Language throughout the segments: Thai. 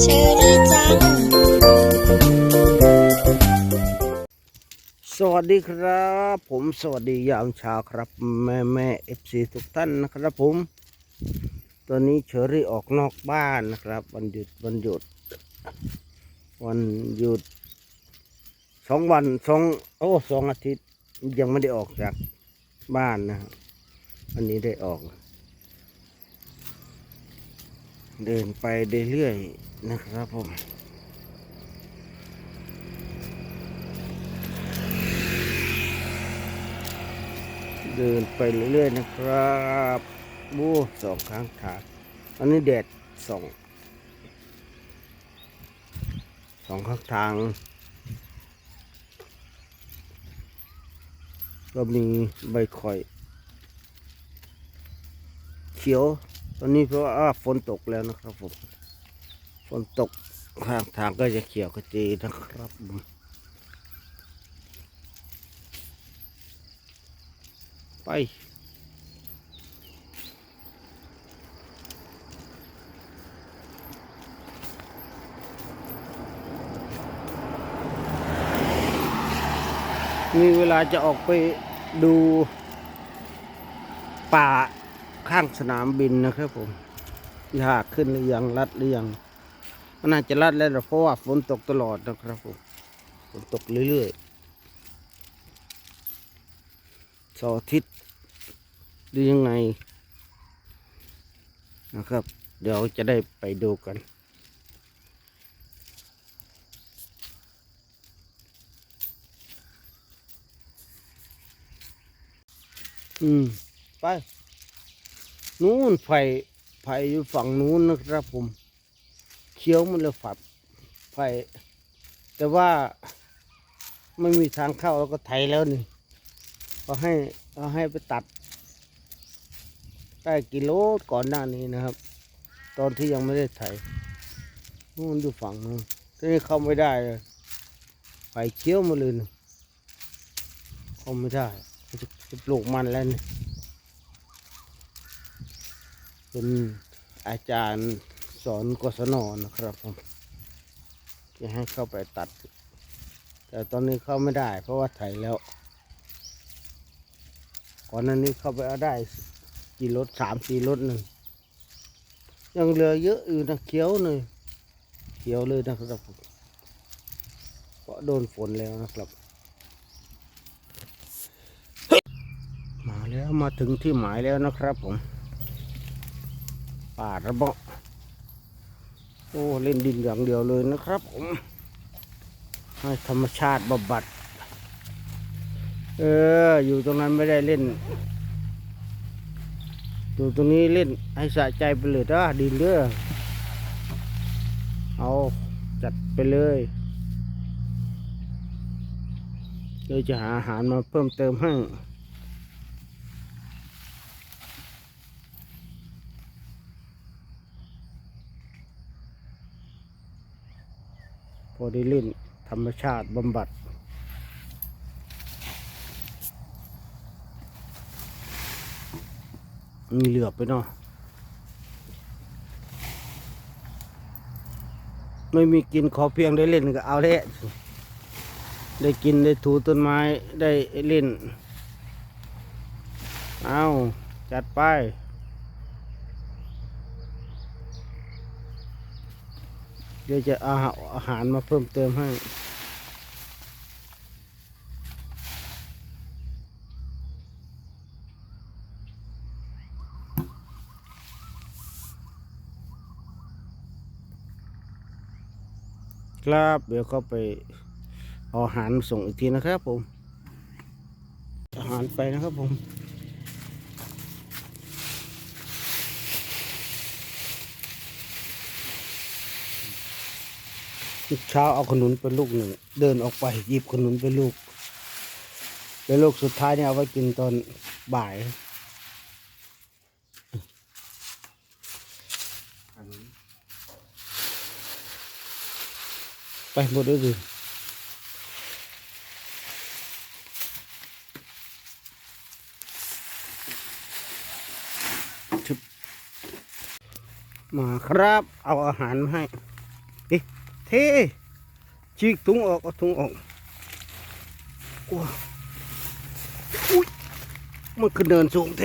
เชอรี่จัง สวัสดีครับ ผมสวัสดียามเช้าครับ แม่แม่เอฟซีทุกท่านนะครับผม ตอนนี้เชอรี่ออกนอกบ้านนะครับ วันหยุดวันหยุด วันหยุดสองวันสองโอ้สองอาทิตย์ยังไม่ได้ออกจากบ้านนะครับวันนี้ได้ออก เดินไปเรื่อยๆนะครับผมเดินไปเรื่อยๆนะครับบูสองข้งทางอันนี้แดดสองสองข้างทาง ก็มีใบข่อย เขียว ตอนนี้เพราะว่าฝนตกแล้วนะครับผมฝนตกข้างทางก็จะเขียวกระจีนะครับไปมีเวลาจะออกไปดูป่า ข้างสนามบินนะครับผมยากขึ้นหรือยังรัดหรือยังมันน่าจะรัดแล้วเพราะว่าฝนตกตลอดนะครับผมฝนตกเรื่อยๆสาร์อทิตหรือยังไงนะครับ เดี๋ยวจะได้ไปดูกันอืม ไป นู้นไฟไฟอยู่ฝั่งนู้นนะครับผมเขียวมันเลยฝัดไฟ แต่ว่าไม่มีทางเข้าแล้วก็ไถแล้วนี่ก็ให้ก็ให้ไปตัดได้กิโลก่อนหน้านี้นะครับ ตอนที่ยังไม่ได้ไถนู่นอยู่ฝั่งนู้นที่นี่เข้าไม่ได้เลยไฟเขียวมาเลยนะเข้าไม่ได้จะจะปลูกมันแล้วนี่ เป็นอาจารย์สอนกศนนะครับผมจะให้เข้าไปตัด แต่ตอนนี้เข้าไม่ได้ เพราะว่าไถแล้ว ก่อนหน้านี้เข้าไปเอาได้กี่รถสามสี่รถหนึ่งยังเหลือเยอะอยู่นะเขียวเลยเขียวเลยนะครับผมเพราะโดนฝนแล้วนะครับ มาแล้วมาถึงที่หมายแล้วนะครับผม ป่าระเบาะโอ้เล่นดินอย่างเดียวเลยนะครับผมให้ธรรมชาติบำบัด เออ อยู่ตรงนั้นไม่ได้เล่น อยู่ตรงนี้เล่นให้สะใจไปเลยนะดินเด้อเอาจัดไปเลยเดี๋ยจะหาอาหารมาเพิ่มเติมให้ พอได้เล่นธรรมชาติบำบัด มีเหลือบไปเนาะไม่มีกินขอเพียงได้เล่นก็เอาแล้วได้กินได้ถูต้นไม้ได้เล่น เอาจัดไป เดี๋ยวจะเอาอาหารมาเพิ่มเติมให้ครับเดี๋ยวเขาไปเอาอาหารส่งอีกทีนะครับผมอาหารไปนะครับผม เช้าเอาขนุนไปลูกหนึ่งเดินออกไปหยิบขนุนไปลูกไปลูกสุดท้ายเนี่ยเอาไว้กินตอนบ่ายไปหมดเลยดิมาครับ เอาอาหารมาให้ เอ๊ะ เทฉีกถุงออกเอาถุงออกว้าอุ้ยมันคือเดินสูงเท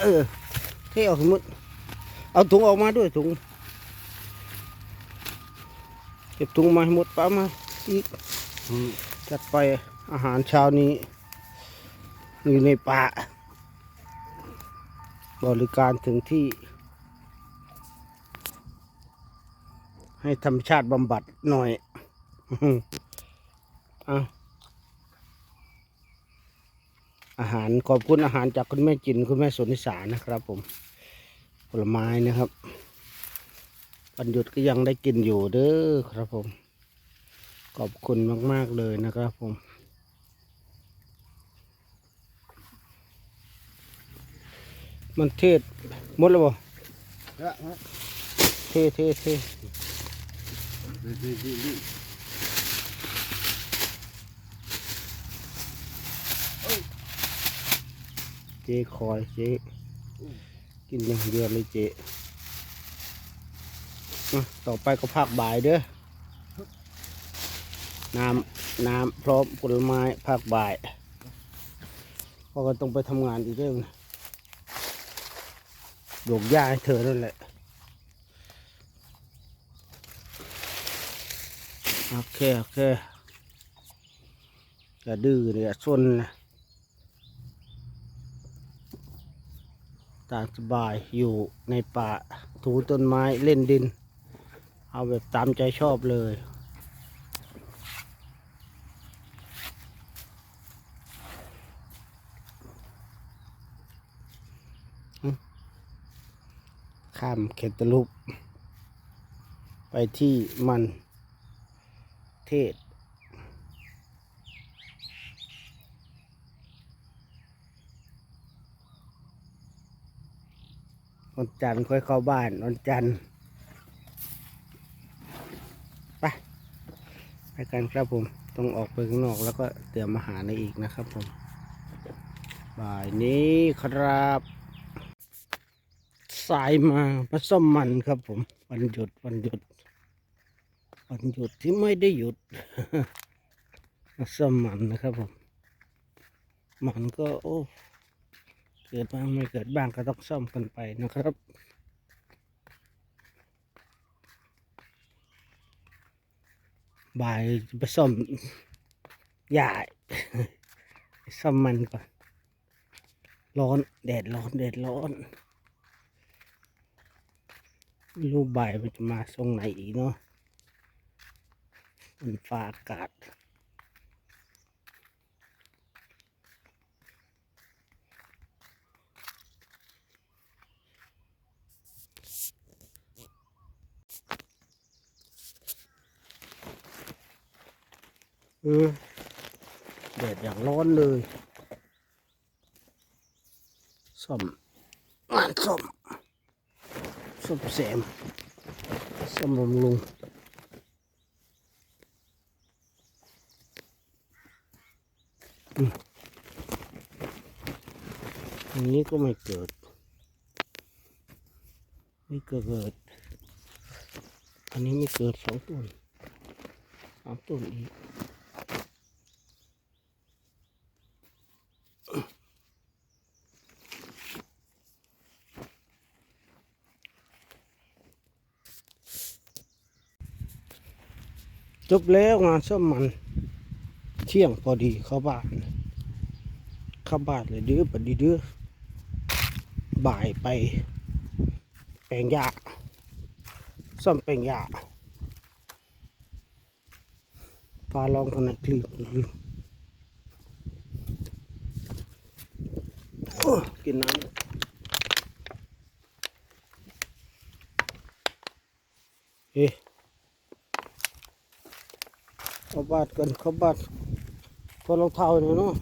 เออเทออกให้หมดเอาถุงออกมาด้วยถุงเก็บถุงมาให้มดป้ามาอีกจัดไปอาหารเช้านี้อยู่ในป่าบริการถึงที่ ให้ธรรมชาติบำบัดหน่อยอื้อาอาหารขอบคุณอาหารจากคุณแม่จินคุณแม่สุนิสานะครับ ผม ผลไม้นะครับวันหยุดก็ยังได้กินอยู่เด้อครับผม ขอบคุณมาก ๆ เลยนะครับผมมันเทศมดแล้วบ่เทเทเท เจคอยเจกินอย่างเดียวเลยเจต่อไปก็ภาคบ่ายเด้อน้ำน้ำพร้อมผลไม้ภาคบ่ายเพราะก็ต้องไปทำงานอีกเรื่องนะโยกย่าให้เธอนั่นแหละ โอเค โอเคอย่าดื้อเนี่ยซนนะตามสบายอยู่ในป่าถูต้นไม้เล่นดิน เอาแบบตามใจชอบเลยข้ามเขตลุปไปที่มัน เทศ วันจันทร์ค่อยเข้าบ้าน วันจันทร์ไปไปกันครับผม ต้องออกไปข้างนอกแล้วก็เตรียมอาหารในอีกนะครับผม บ่ายนี้ครับ สายมาผสมมันครับผม วันหยุดวันหยุด วันหยุดที่ไม่ได้หยุดสมันนะครับผม มันก็โอ้เกิดบ้างไม่เกิดบ้างก็ต้องซ่อมกันไปนะครับ บ่ายจะไปซ่อมยายซ่อมมันก่อน ร้อนแดดร้อนแดดร้อนรู้บ่ายมันจะมาทรงไหนอีกเนาะ มันฟ้าอากาศเออแดดอย่างร้อนเลยส้มงานส้มส้มแซมส้มบำรุง อันนี้ก็ไม่เกิด ไม่เกิด อันนี้ไม่เกิดสองต้นสามต้นอีกจบแล้วงานส้มมัน ที่ยงพอดีเข้าบ้านเข้าบ้านเลยดื้อปดีดื้อบ่ายไป แปลงหญ้าซ่อมแปลงหญ้าฟ้าร้องขนาดคลีบโอ้กินน้ำเอ๊ะเข้าบ้านกันเข้าบ้าน พอรองเท้าเนี่ยเนาะ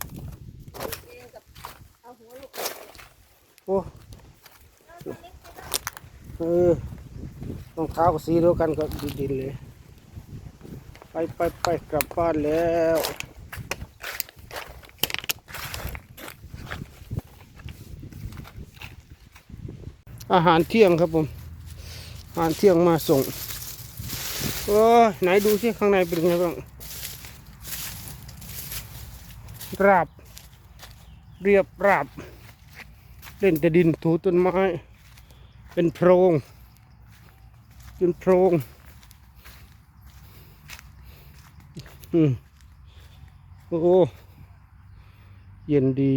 โอ้เออรองเท้ากับสีเดียวกันก็ดินเลย ไปไปไปกลับบ้านแล้วอาหารเที่ยงครับผม อาหารเที่ยงมาส่ง โอ้ไหนดูสิข้างในเป็นไงบ้าง ราบ เรียบราบ เล่นแต่ดินถูต้นไม้ เป็นโพรงเป็นโพรงอืมโอ้เย็นดี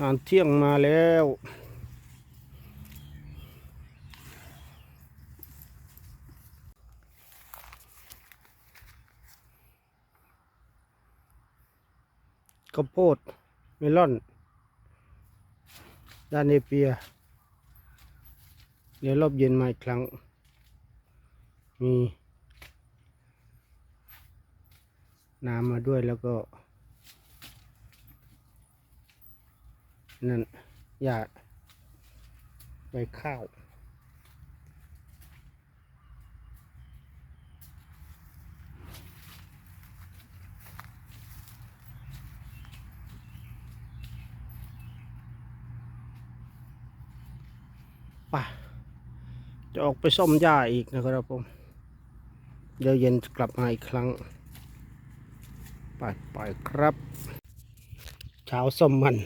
งานเที่ยงมาแล้วข้าวโพดเมลอน ด้านเนเปีย เดี๋ยวรอบเย็นมาอีกครั้ง มีน้ำมาด้วยแล้วก็ นั่นหญ้าใบข้าว ป่ะ จะออกไปซ่อมหญ้าอีกนะครับผม เดี๋ยวเย็นกลับมาอีกครั้ง ไปไปครับ เช้าซ่อมมัน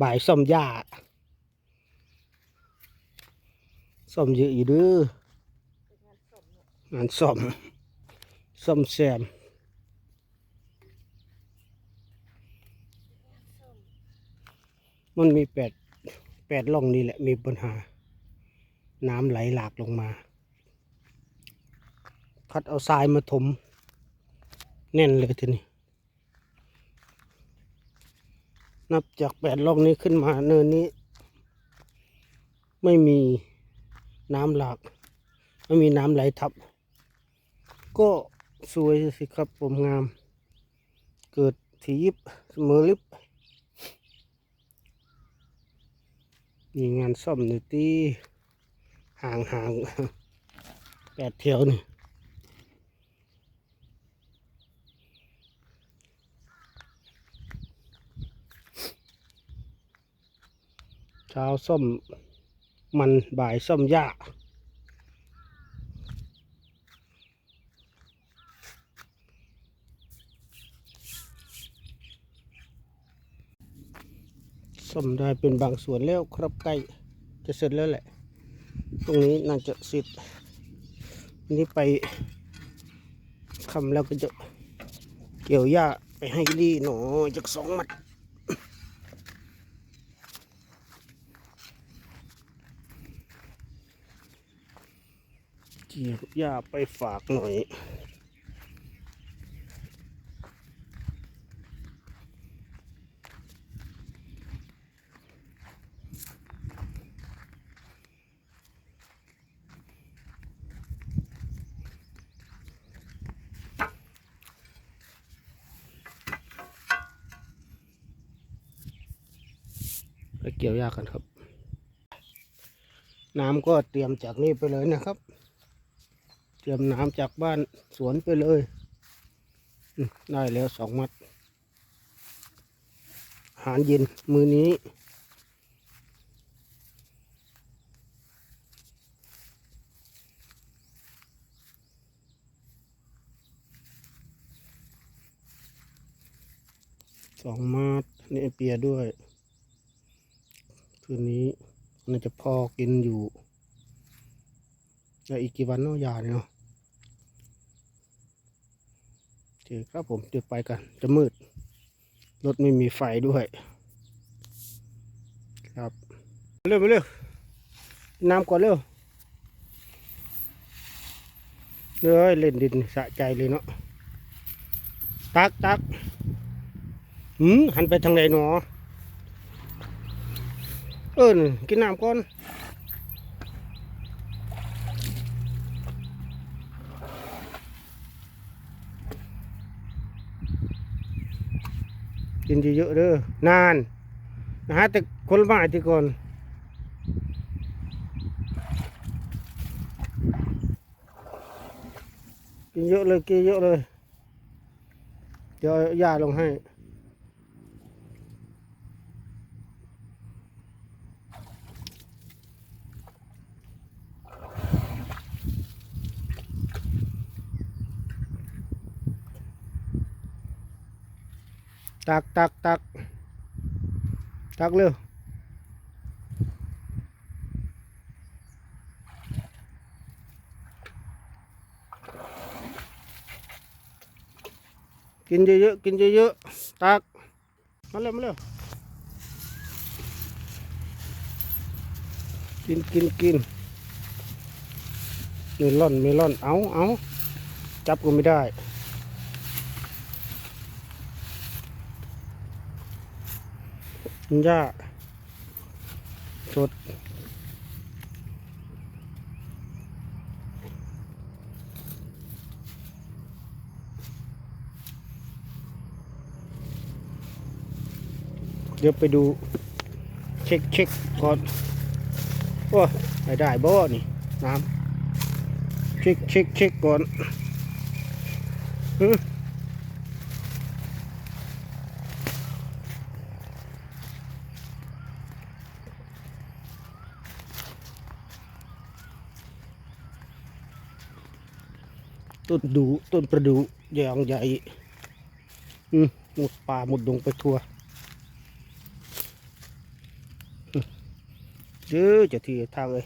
บ่ายซ่อมหญ้าซ่อมเยอะอยู่เด้องานซ่อมซ่อมแซมมันมีแปดแปดร่องนี่แหละมีปัญหา น้ำไหลหลากลงมาพัดเอาทรายมาถมแน่นเลยทีนี้ นับจากแปดร่องนี้ขึ้นมาเนินนี้ ไม่มีน้ำหลาก ไม่มีน้ำไหลทับ ก็สวยสิครับผมงาม เกิดถียิบเสมอลิบมีงานซ่อมนี่งตีห่างห่างแปดเที่ยวนี่ เช้าซ่อมมันบ่ายซ่อมหญ้าซ่อมได้เป็นบางส่วนแล้วครับใกล้จะเสร็จแล้วแหละ ตรงนี้น่าจะเสร็จอันนี้ไปคำแล้วก็จะเกี่ยวหญ้าไปให้ดีหนอจากสองมัด เกี่ยวหญ้าไปฝากหน่อย ไปเกี่ยวหญ้ากันครับ น้ำก็เตรียมจากนี่ไปเลยนะครับ เตรียมน้ำจากบ้านสวนไปเลย ได้แล้วสองมัด อาหารเย็นมือนี้ สองมัดนี่เปียด้วย คืนนี้น่าจะพอกินอยู่แล้วอีกกี่วันเนาะยาเนาะโอเคครับผมเดี๋ยวไปกัน จะมืด รถไม่มีไฟด้วย ครับ เร็วไปเร็วน้ำก่อนเร็วเลยเล่นดินสะใจเลยเนาะตักตักหืมหันไปทางไหนหนอเออนี่กินน้ำก่อน กินเยอะๆเด้อนานนะฮะแต่คนมาที่ก่อนกินเยอะเลยกินเยอะเลย เดี๋ยวยาลงให้ ตักตักตักตักเร็วกินเยอะๆกินเยอะๆตักมาเร็วมาเร็วกินกินกินเมลอนเมลอนเอาเอาจับก็ไม่ได้ หญ้าสดเดี๋ยวไปดู เช็คเช็คก่อนโอ้ไม่ได้บ่นี่น้ำเช็คเช็คเช็คก่อนอือ ต้นดูต้นประดูใหญ่ใหญ่หมดป่าหมดดงไปทั่วเด้อเจะที่ทางเลย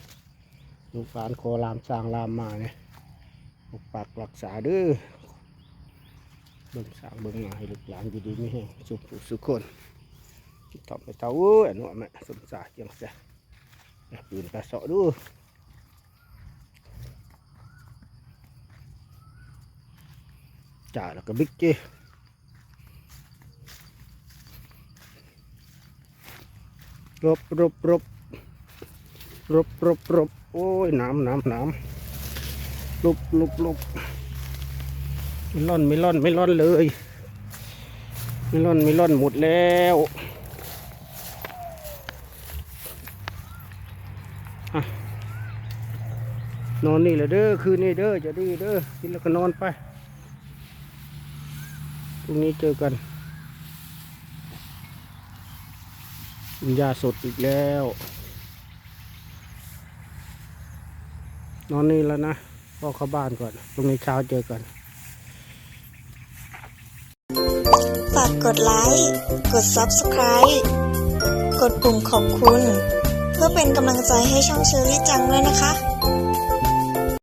ลูกหลานขอลามสร้างลามมาเนี่ยปกปักรักษาเด้อเบิ่งสร้างเบิ่งมาให้ลูกหลานอยู่ดีไม่แห้งสุขสุขคนทำไปเท่าเอ้ยหนูแม่สมสารจังจะปืนกระสาะดู จ่าแล้วก็บิ๊กจี้รบรบรบรบรบรบโอ้ยน้ำน้ำน้ำลุบลุบลุบไม่ล่อนไม่ล่อนไม่ล่อนเลย ไม่ล่อนไม่ล่อนหมดแล้วอะนอนนี่แหละเด้อคืนนี้เด้อจะดีเด้อกินแล้วก็นอนไป รุ่งนี้เจอกันกินยาสดอีกแล้ว นอนนี่แล้วนะพ่อเข้าบ้านก่อนพรุ่งนี้เช้าเจอกัน ฝากกดไลค์ กด Subscribe กดปุ่มขอบคุณ เพื่อเป็นกำลังใจให้ช่องเชอรี่จังด้วยนะคะ